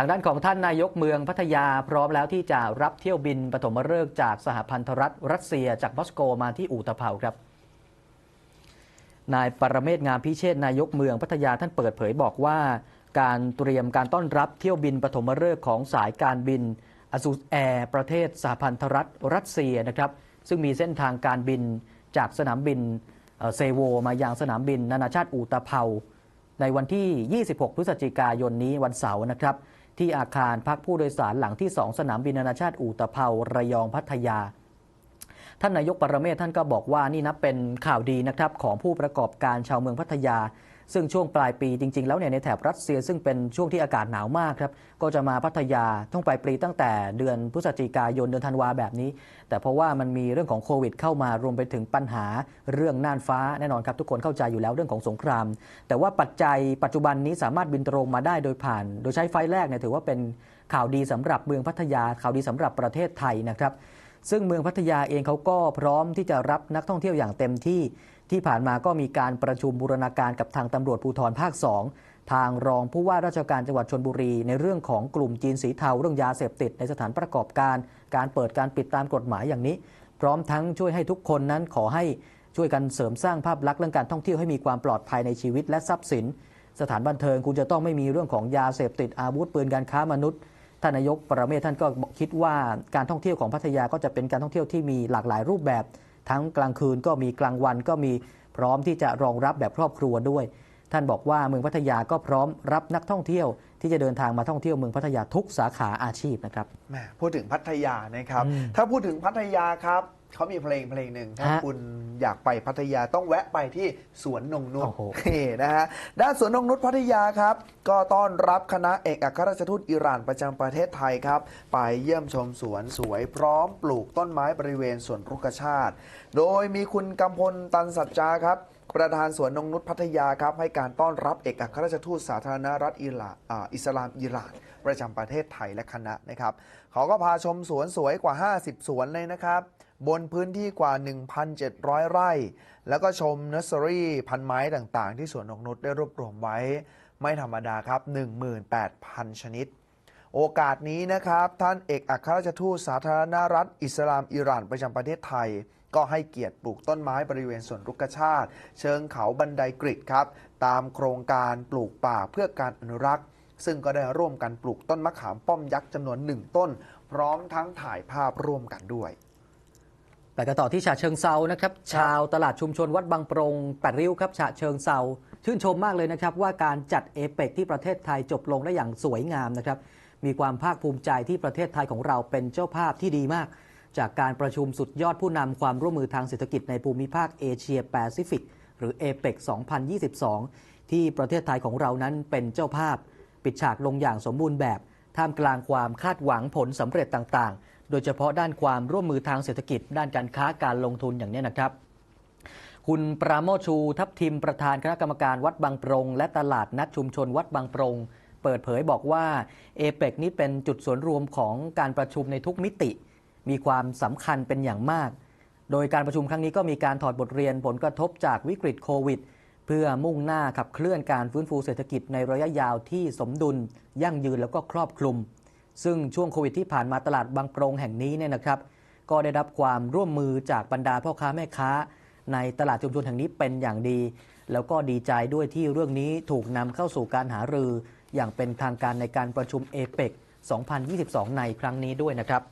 ทางด้านของท่านนายกเมืองพัทยาพร้อมแล้วที่จะรับเที่ยวบินปฐมฤกษ์จากสหพันธรัฐรัสเซียจากมอสโกมาที่อู่ตะเภาครับนายปรเมศงามพิเชษนายกเมืองพัทยาท่านเปิดเผยบอกว่า การเตรียมการต้อนรับเที่ยวบินปฐมฤกษ์ของสายการบินอซูแอร์ประเทศสหพันธรัฐรัสเซียนะครับซึ่งมีเส้นทางการบินจากสนามบินเอ่อเซโวมายังสนามบินนานาชาติอูตะเภาในวันที่ 26 พฤศจิกายนนี้วันเสาร์นะครับ ที่อาคารพักผู้โดยสารหลังที่ 2 สนามบินนานาชาติอูตะเภาระยองพัทยา ท่านนายกปรเมศท่านก็บอกว่านี่นับเป็นข่าวดีนะครับของผู้ประกอบการชาวเมืองพัทยา ซึ่งช่วงปลายปีจริง ๆ แล้วเนี่ยในแถบรัสเซีย ซึ่งเป็นช่วงที่อากาศหนาวมากครับก็จะมาพัทยาต้องไปลายปีตั้งแต่เดือนพฤศจิกายนเดือนธันวาแบบนี้ แต่เพราะว่ามันมีเรื่องของโควิด เข้ามารวมไปถึงปัญหาเรื่องน่านฟ้าแน่นอนครับทุกคนเข้าใจอยู่แล้วเรื่องของสงคราม แต่ว่าปัจจัยปัจจุบันนี้สามารถบินตรงมาได้โดยผ่าน โดยใช้ไฟล์แรกเนี่ยถือว่าเป็นข่าวดีสำหรับเมืองพัทยาข่าวดีสำหรับประเทศไทยนะครับ ซึ่งเมืองพัทยาเองเขาก็พร้อมที่จะรับนักท่องเที่ยวอย่างเต็มที่ ที่ผ่านมาก็มีการประชุมบูรณาการกับทางตำรวจภูธรภาค 2 ทางรองผู้ว่าราชการจังหวัดชนบุรี ในเรื่องของกลุ่มจีนสีเทาเรื่องยาเสพติดในสถานประกอบการ การเปิดการปิดตามกฎหมายอย่างนี้ พร้อมทั้งช่วยให้ทุกคนนั้นขอให้ช่วยกันเสริมสร้างภาพลักษณ์เรื่องการท่องเที่ยวให้มีความปลอดภัยในชีวิตและทรัพย์สิน สถานบันเทิงคุณจะต้องไม่มีเรื่องของยาเสพติดอาวุธปืนการค้ามนุษย์ ท่านนายกประเมศท่านก็คิดว่าการท่องเที่ยวของพัทยาก็จะเป็นการท่องเที่ยวที่มีหลากหลายรูปแบบ ทั้งกลางคืนก็มีกลางวันก็มีพร้อมที่จะรองรับแบบครอบครัวด้วย ท่านบอกว่าเมืองพัทยาก็พร้อมรับนักท่องเที่ยว ที่จะเดินทางมาท่องเที่ยวเมืองพัทยาทุกสาขาอาชีพนะครับแหมพูดถึงพัทยานะครับอืมถ้าพูดถึงพัทยาครับ เขามีเพลงเพลงหนึ่งถ้าฮะคุณอยากไปพัทยาต้องแวะไปที่สวนนงนุชโอ้โห นี่นะฮะด้านสวนนงนุชพัทยาครับ ก็ต้อนรับคณะเอกอัครราชทูตอิหร่านประจำประเทศไทยครับ ไปเยี่ยมชมสวนสวยพร้อมปลูกต้นไม้บริเวณสวนรุกชาติ โดยมีคุณกำพลตันสัจจาครับ ประธานสวนนงนุชพัทยาครับ ให้การต้อนรับเอกอัครราชทูตสาธารณรัฐอิหร่านอ่าอิสลามอิหร่าน ประจำประเทศไทยและคณะนะครับเขาก็พาชมสวนสวยกว่า 50 สวนเลยนะครับ บนพื้นที่กว่า 1,700 ไร่ แล้วก็ชมเนอร์เซอรี่พันไม้ต่างๆ ที่สวนนงนุชได้รวบรวมไว้ ไม่ธรรมดาครับ 18,000 ชนิด โอกาสนี้นะครับ ท่านเอกอัครราชทูตสาธารณรัฐ อิสลามอิหร่านประจำประเทศไทย ก็ให้เกียรติปลูกต้นไม้บริเวณสวนรุกชาติ เชิงเขาบันไดกริดครับ ตามโครงการปลูกป่าเพื่อการอนุรักษ์ซึ่งก็ได้ร่วมกันปลูกต้นมะขามป้อมยักษ์จำนวนหนึ่งต้น พร้อมทั้งถ่ายภาพร่วมกันด้วย ไปกันต่อที่ฉะเชิงเซานะครับ ชาวตลาดชุมชนวัดบางปรงแปดริ้วครับฉะเชิงเซาชื่นชมมากเลยนะครับ ว่าการจัดเอเปกที่ประเทศไทยจบลงได้อย่างสวยงามนะครับ มีความภาคภูมิใจที่ประเทศไทยของเราเป็นเจ้าภาพที่ดีมาก จากการประชุมสุดยอดผู้นำความร่วมมือทางเศรษฐกิจในภูมิภาคเอเชียแปซิฟิกหรือเอเปก2022 ที่ประเทศไทยของเรานั้นเป็นเจ้าภาพ ปิดฉากลงอย่างสมบูรณ์แบบท่ามกลางความคาดหวังผลสำเร็จต่างๆ โดยเฉพาะด้านความร่วมมือทางเศรษฐกิจ ด้านการค้าการลงทุนอย่างนี้นะครับ คุณปราโมชูทัพทิมประธานคณะกรรมการวัดบางปรง และตลาดนัดชุมชนวัดบางปรงเปิดเผยบอกว่าเอเปกนี้เป็นจุดส่วนรวมของการประชุมในทุกมิติ มีความสำคัญเป็นอย่างมาก โดยการประชุมครั้งนี้ก็มีการถอดบทเรียนผลกระทบจากวิกฤตโควิด เพื่อมุ่งหน้าขับเคลื่อนการฟื้นฟูเศรษฐกิจในระยะยาวที่สมดุล ยั่งยืนแล้วก็ครอบคลุม ซึ่งช่วงโควิดที่ผ่านมาตลาดบางกรงแห่งนี้เนี่ยนะครับ ก็ได้รับความร่วมมือจากบรรดาพ่อค้าแม่ค้า ในตลาดชุมชนแห่งนี้เป็นอย่างดี แล้วก็ดีใจด้วยที่เรื่องนี้ถูกนำเข้าสู่การหารือ อย่างเป็นทางการในการประชุมเอเปก2022 ในครั้งนี้ด้วยนะครับ